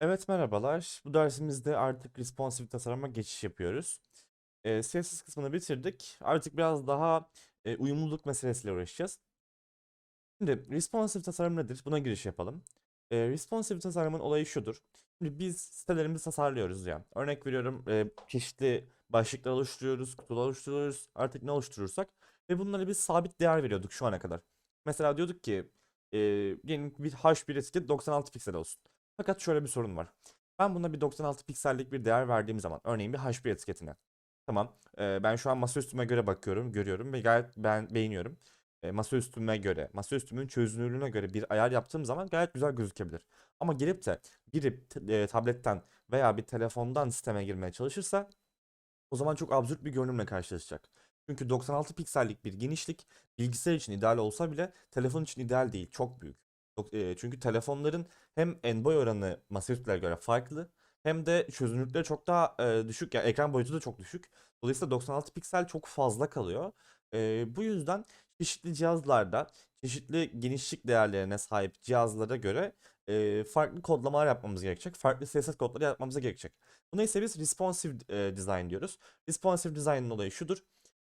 Evet merhabalar. Bu dersimizde artık responsive tasarıma geçiş yapıyoruz. Ee, CSS kısmını bitirdik. Artık biraz daha e, uyumluluk meselesiyle uğraşacağız. Şimdi responsive tasarım nedir? Buna giriş yapalım. Ee, responsive tasarımın olayı şudur. Şimdi biz sitelerimizi tasarlıyoruz ya. Örnek veriyorum e, çeşitli başlıklar oluşturuyoruz, kutular oluşturuyoruz, artık ne oluşturursak. Ve bunlara biz sabit değer veriyorduk şu ana kadar. Mesela diyorduk ki e, diyelim bir H1 etiket 96 piksel olsun. Fakat şöyle bir sorun var. Ben buna bir 96 piksellik bir değer verdiğim zaman örneğin bir H1 etiketine. Tamam. ben şu an masaüstüme göre bakıyorum, görüyorum ve gayet ben beğeniyorum. Masaüstüme göre, masaüstümün çözünürlüğüne göre bir ayar yaptığım zaman gayet güzel gözükebilir. Ama gelip de biri tabletten veya bir telefondan sisteme girmeye çalışırsa o zaman çok absürt bir görünümle karşılaşacak. Çünkü 96 piksellik bir genişlik bilgisayar için ideal olsa bile telefon için ideal değil. Çok büyük. Çünkü telefonların hem en boy oranı masaüstülere göre farklı hem de çözünürlükleri çok daha düşük. Yani ekran boyutu da çok düşük. Dolayısıyla 96 piksel çok fazla kalıyor. Bu yüzden çeşitli cihazlarda çeşitli genişlik değerlerine sahip cihazlara göre farklı kodlamalar yapmamız gerekecek. Farklı CSS kodları yapmamız gerekecek. Buna ise biz responsive design diyoruz. Responsive design'ın olayı şudur.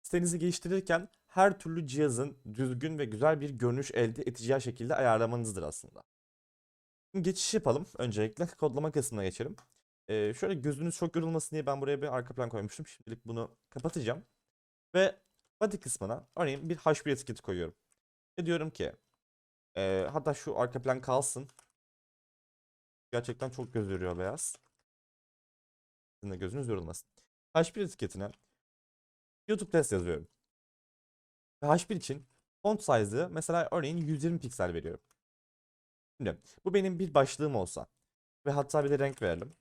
Sitenizi geliştirirken her türlü cihazın düzgün ve güzel bir görünüş elde edeceği şekilde ayarlamanızdır aslında. Geçiş yapalım. Öncelikle kodlama kısmına geçelim. Ee, şöyle gözünüz çok yorulmasın diye ben buraya bir arka plan koymuştum. Şimdilik bunu kapatacağım. Ve body kısmına örneğin bir H1 etiketi koyuyorum. Ve diyorum ki e, hatta şu arka plan kalsın. Gerçekten çok göz yoruyor beyaz. Sizin de gözünüz yorulmasın. H1 etiketine YouTube test yazıyorum. Ve H1 için font size'ı mesela örneğin 120 piksel veriyorum. Şimdi bu benim bir başlığım olsa ve hatta bir de renk verelim.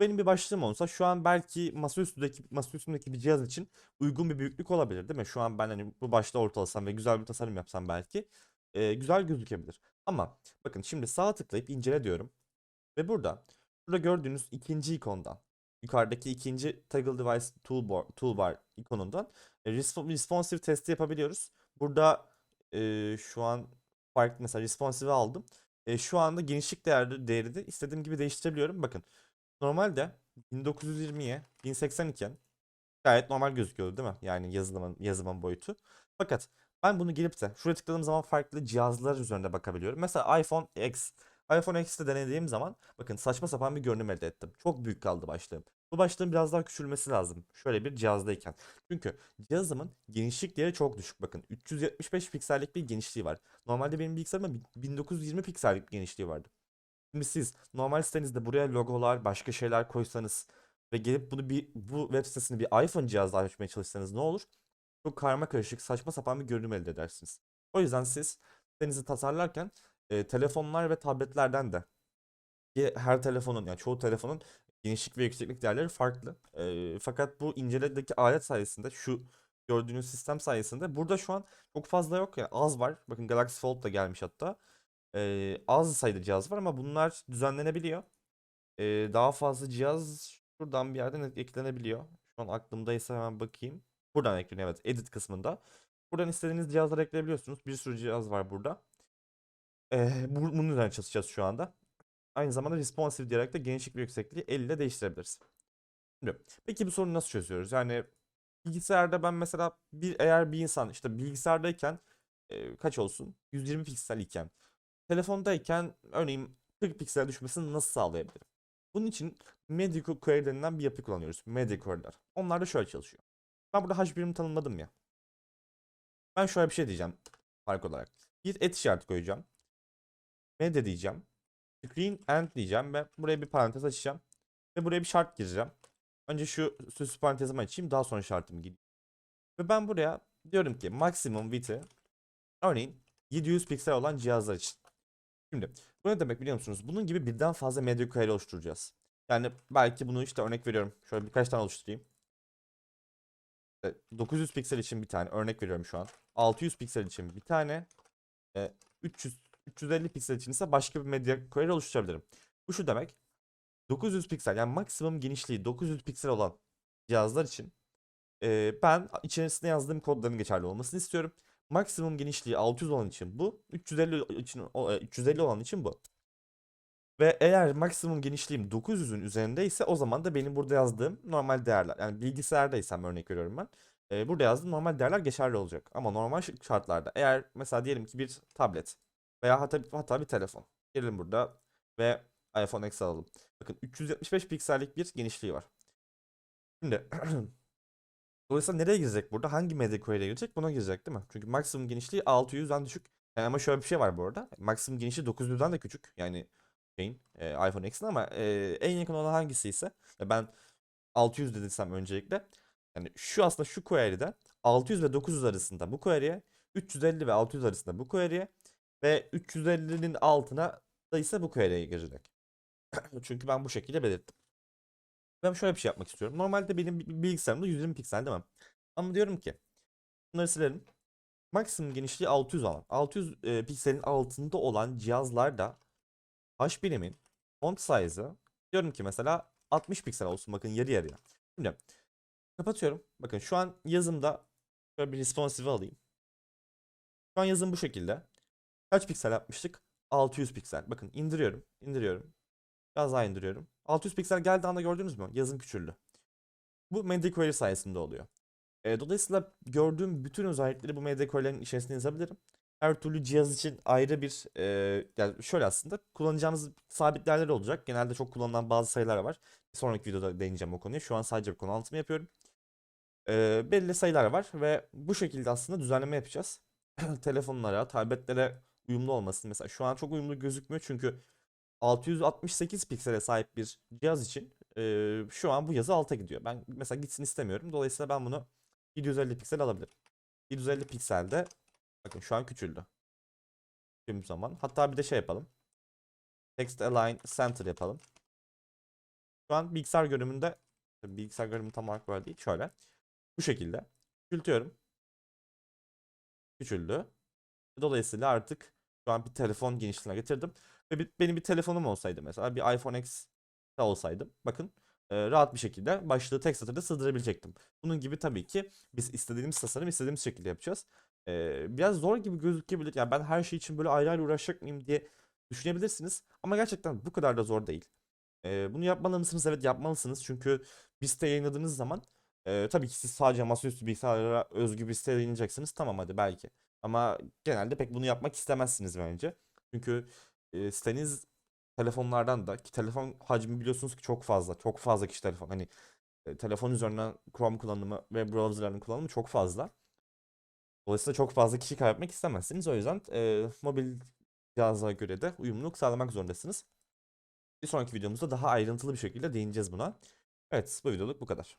Benim bir başlığım olsa şu an belki masaüstündeki masaüstündeki bir cihaz için uygun bir büyüklük olabilir değil mi? Şu an ben hani bu başlığı ortalasam ve güzel bir tasarım yapsam belki e, güzel gözükebilir. Ama bakın şimdi sağa tıklayıp incele diyorum. Ve burada burada gördüğünüz ikinci ikondan yukarıdaki ikinci toggle device toolbar, toolbar ikonundan e, resp- responsive testi yapabiliyoruz. Burada e, şu an farklı mesela responsive aldım. E, şu anda genişlik değerli değeri de istediğim gibi değiştirebiliyorum. Bakın normalde 1920'ye 1080 iken gayet normal gözüküyordu değil mi? Yani yazılımın yazımın boyutu. Fakat ben bunu gelip de şuraya tıkladığım zaman farklı cihazlar üzerinde bakabiliyorum. Mesela iPhone X. iPhone X'te denediğim zaman bakın saçma sapan bir görünüm elde ettim. Çok büyük kaldı başlığım. Bu başlığın biraz daha küçülmesi lazım. Şöyle bir cihazdayken. Çünkü cihazımın genişlik değeri çok düşük. Bakın 375 piksellik bir genişliği var. Normalde benim bilgisayarımda 1920 piksellik bir genişliği vardı. Şimdi siz normal sitenizde buraya logolar, başka şeyler koysanız ve gelip bunu bir bu web sitesini bir iPhone cihazla açmaya çalışsanız ne olur? Çok karma karışık, saçma sapan bir görünüm elde edersiniz. O yüzden siz sitenizi tasarlarken e, telefonlar ve tabletlerden de ki her telefonun yani çoğu telefonun genişlik ve yükseklik değerleri farklı. E, fakat bu inceledeki alet sayesinde şu gördüğünüz sistem sayesinde burada şu an çok fazla yok yani az var. Bakın Galaxy Fold da gelmiş hatta. E, az sayıda cihaz var ama bunlar düzenlenebiliyor. E, daha fazla cihaz şuradan bir yerden eklenebiliyor. Şu an aklımdaysa hemen bakayım. Buradan ekleniyor evet edit kısmında. Buradan istediğiniz cihazları ekleyebiliyorsunuz. Bir sürü cihaz var burada. E, bu- bunun üzerine çalışacağız şu anda. Aynı zamanda responsive diyerek de genişlik ve yüksekliği elle değiştirebiliriz. Şimdi, peki bu sorunu nasıl çözüyoruz? Yani bilgisayarda ben mesela bir eğer bir insan işte bilgisayardayken e, kaç olsun? 120 piksel iken telefondayken örneğin 40 piksel düşmesini nasıl sağlayabilirim? Bunun için media query denilen bir yapı kullanıyoruz. Media query'ler. Onlar da şöyle çalışıyor. Ben burada H1'imi tanımladım ya. Ben şöyle bir şey diyeceğim fark olarak. Bir et işareti koyacağım. Media diyeceğim. Screen end diyeceğim ve buraya bir parantez açacağım. Ve buraya bir şart gireceğim. Önce şu süs parantezimi açayım daha sonra şartımı gireyim. Ve ben buraya diyorum ki maksimum width'i örneğin 700 piksel olan cihazlar için. Şimdi bu ne demek biliyor musunuz? Bunun gibi birden fazla medya query oluşturacağız. Yani belki bunu işte örnek veriyorum. Şöyle birkaç tane oluşturayım. İşte 900 piksel için bir tane örnek veriyorum şu an. 600 piksel için bir tane. E, 300 350 piksel için ise başka bir medya query oluşturabilirim. Bu şu demek. 900 piksel yani maksimum genişliği 900 piksel olan cihazlar için e, ben içerisine yazdığım kodların geçerli olmasını istiyorum. Maksimum genişliği 600 olan için bu, 350 için o- e, 350 olan için bu. Ve eğer maksimum genişliğim 900'ün üzerindeyse o zaman da benim burada yazdığım normal değerler. Yani bilgisayardaysam örnek veriyorum ben. e, burada yazdığım normal değerler geçerli olacak. Ama normal şartlarda eğer mesela diyelim ki bir tablet veya hatta, hatta bir telefon. Gelelim burada ve iPhone X alalım. Bakın 375 piksellik bir genişliği var. Şimdi Dolayısıyla nereye girecek burada? Hangi medya query'e girecek? Buna girecek değil mi? Çünkü maksimum genişliği 600'den düşük. Yani ama şöyle bir şey var bu arada. Maksimum genişliği 900'den de küçük. Yani şeyin e, iPhone X'in ama e, en yakın olan hangisi ise ben 600 dediysem öncelikle yani şu aslında şu query'de 600 ve 900 arasında bu query'e 350 ve 600 arasında bu query'e ve 350'nin altına da ise bu query'e girecek. Çünkü ben bu şekilde belirttim. Ben şöyle bir şey yapmak istiyorum. Normalde benim bi- bilgisayarımda 120 piksel mi? Ama diyorum ki bunları silelim. Maksimum genişliği 600 olan, 600 e, pikselin altında olan cihazlarda H birimin font size'ı diyorum ki mesela 60 piksel olsun bakın yarı yarıya. Şimdi kapatıyorum. Bakın şu an yazımda şöyle bir responsive alayım. Şu an yazım bu şekilde. Kaç piksel yapmıştık? 600 piksel. Bakın indiriyorum, indiriyorum. Biraz daha indiriyorum. 600 piksel geldiği anda gördünüz mü? Yazım küçüldü. Bu media query sayesinde oluyor. E, dolayısıyla gördüğüm bütün özellikleri bu media query'lerin içerisine yazabilirim. Her türlü cihaz için ayrı bir e, yani şöyle aslında kullanacağımız sabit olacak. Genelde çok kullanılan bazı sayılar var. Bir sonraki videoda değineceğim o konuya. Şu an sadece bir konu anlatımı yapıyorum. E, belli sayılar var ve bu şekilde aslında düzenleme yapacağız. Telefonlara, tabletlere uyumlu olmasın. Mesela şu an çok uyumlu gözükmüyor çünkü 668 piksele sahip bir cihaz için e, şu an bu yazı alta gidiyor. Ben mesela gitsin istemiyorum. Dolayısıyla ben bunu 750 piksel alabilirim. 750 pikselde bakın şu an küçüldü. Tüm zaman. Hatta bir de şey yapalım. Text Align Center yapalım. Şu an bilgisayar görünümünde bilgisayar görünümü tam olarak böyle değil. Şöyle. Bu şekilde. Küçültüyorum. Küçüldü. Dolayısıyla artık şu an bir telefon genişliğine getirdim. Ve bir- benim bir telefonum olsaydı mesela bir iPhone X olsaydım bakın e, rahat bir şekilde başlığı tek satırda sığdırabilecektim. Bunun gibi tabii ki biz istediğimiz tasarım istediğimiz şekilde yapacağız. E, biraz zor gibi gözükebilir. Yani ben her şey için böyle ayrı ayrı uğraşacak mıyım diye düşünebilirsiniz. Ama gerçekten bu kadar da zor değil. E, bunu yapmalı mısınız? Evet yapmalısınız. Çünkü bir site yayınladığınız zaman e, tabii ki siz sadece masaüstü bilgisayara özgü bir site yayınlayacaksınız. Tamam hadi belki. Ama genelde pek bunu yapmak istemezsiniz bence. Çünkü e, siteniz telefonlardan da ki telefon hacmi biliyorsunuz ki çok fazla. Çok fazla kişi telefon. Hani e, telefon üzerinden Chrome kullanımı ve browserların kullanımı çok fazla. Dolayısıyla çok fazla kişi kaybetmek istemezsiniz. O yüzden e, mobil cihaza göre de uyumluluk sağlamak zorundasınız. Bir sonraki videomuzda daha ayrıntılı bir şekilde değineceğiz buna. Evet bu videoluk bu kadar.